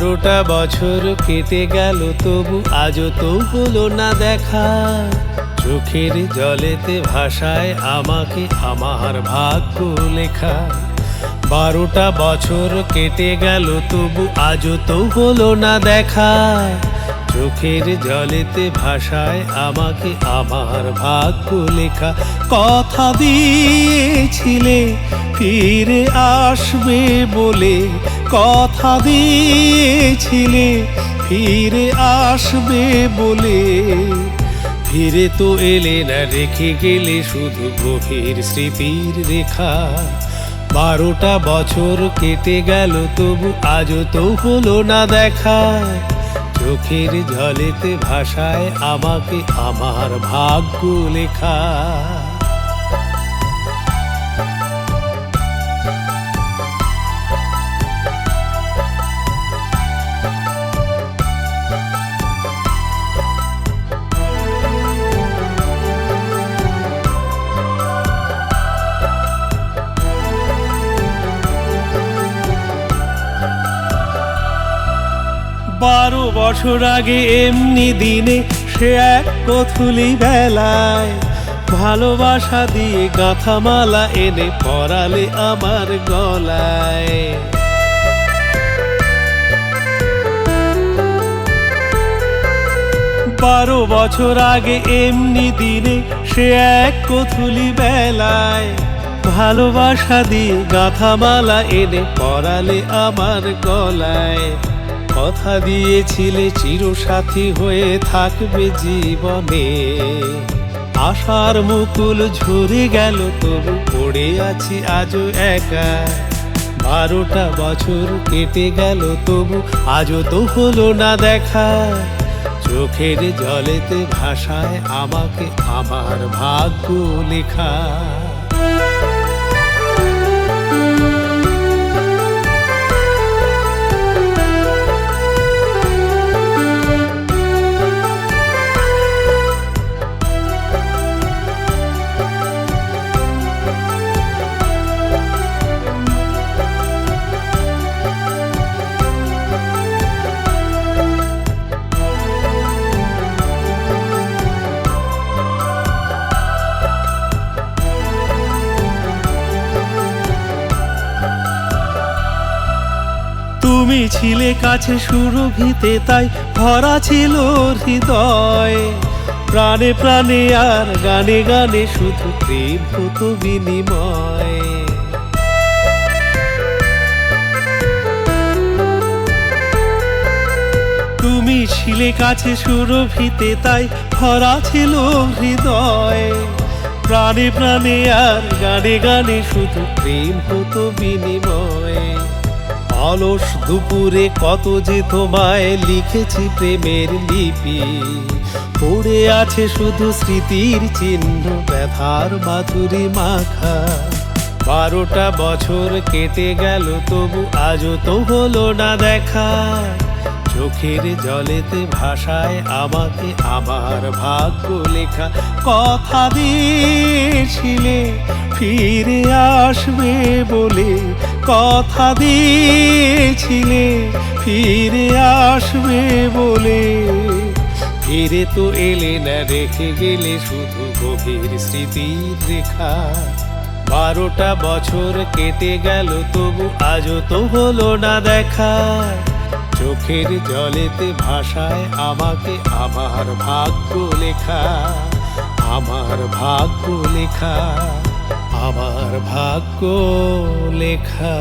বারোটা বছর কেটে গেল তবু আজও তো হলো না দেখা। চোখের জলেতে ভাষায় আমাকে আমার ভাগ্য লেখা। বারোটা বছর কেটে গেল তবু আজও তো হলো না দেখা। চোখের জলেতে ভাষায় আমাকে আমার ভাগ্য লেখা কথা দিয়েছিলে, ফিরে আসবে বলে কথা দিয়েছিলে, ফিরে আসবে বলে। ফিরে তো এলে না, রেখে গেলে শুধু গভীর স্মৃতির রেখা। বারোটা বছর কেটে গেল, তবু আজও তো হলো না দেখা। চোখের জলেতে ভাষায় আমাকে আমার ভাগ্য লেখা। বারো বছর আগে এমনি দিনে সে এক কথুলি বেলায় ভালোবাসা দিয়ে গাঁথামালা এনে পরালে আমার গলায়। বারো বছর আগে এমনি দিনে সে এক কথুলি বেলায় ভালোবাসা দিয়ে গাঁথামালা এনে পরালে আমার গলায়। কথা দিয়েছিলে চিরসাথী হয়ে থাকবে জীবনে। আশার মুকুল ঝরে গেল তবু পড়ে আছি আজও একা। বারোটা বছর কেটে গেল তবু আজও তো হলো না দেখা। চোখের জলেতে ভাষায় আমাকে আমার ভাগ্য লেখা। তুমি ছিলে কাছে সুরভিতে, তাই ভরা ছিল হৃদয়। প্রাণে প্রাণে আর গানে গানে শুধু প্রেম হতো বিনিময়। তুমি ছিলে কাছে সুরভিতে, তাই ভরা ছিল হৃদয়। প্রাণে প্রাণে আর গানে গানে শুধু প্রেম হতো বিনিময়। অলস দুপুরে কত যে তোমায় লিখেছি প্রেমের লিপি। পড়ে আছে শুধু স্মৃতির চিহ্ন, ব্যথার মাধুরী মাখা। বারোটা বছর কেটে গেল, তবু আজও তো হলো না দেখা। চোখের জলেতে ভাষায় আমাকে আমার ভাগ্য লেখা। কথা দিয়েছিলে, ফিরে আসবে বলে কথা দিয়েছিলে, ফিরে আসবে বলে। ফিরে তো এলে না, রেখে গেলে শুধু গভীর স্মৃতির রেখা। বারোটা বছর কেটে গেল, তবু আজও তো হলো না দেখা। চোখের জলেতে ভাষায় আমাকে আমার ভাগ্য লেখা, আমার ভাগ্য লেখা। আমার ভাগ্য লেখা